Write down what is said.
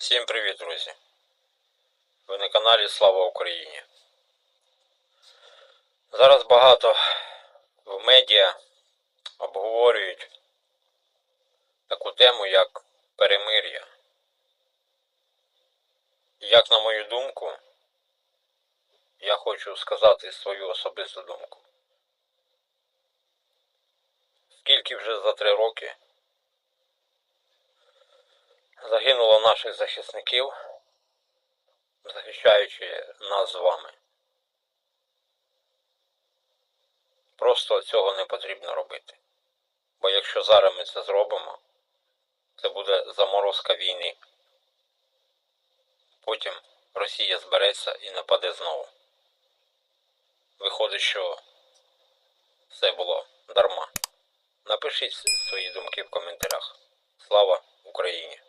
Всім привіт, друзі! Ви на каналі Слава Україні. Зараз багато в медіа обговорюють таку тему, як перемир'я. Як на мою думку, я хочу сказати свою особисту думку. Скільки вже за три роки загинуло наших захисників, захищаючи нас з вами. Просто цього не потрібно робити. Бо якщо зараз ми це зробимо, це буде заморозка війни. Потім Росія збереться і нападе знову. Виходить, що все було дарма. Напишіть свої думки в коментарях. Слава Україні!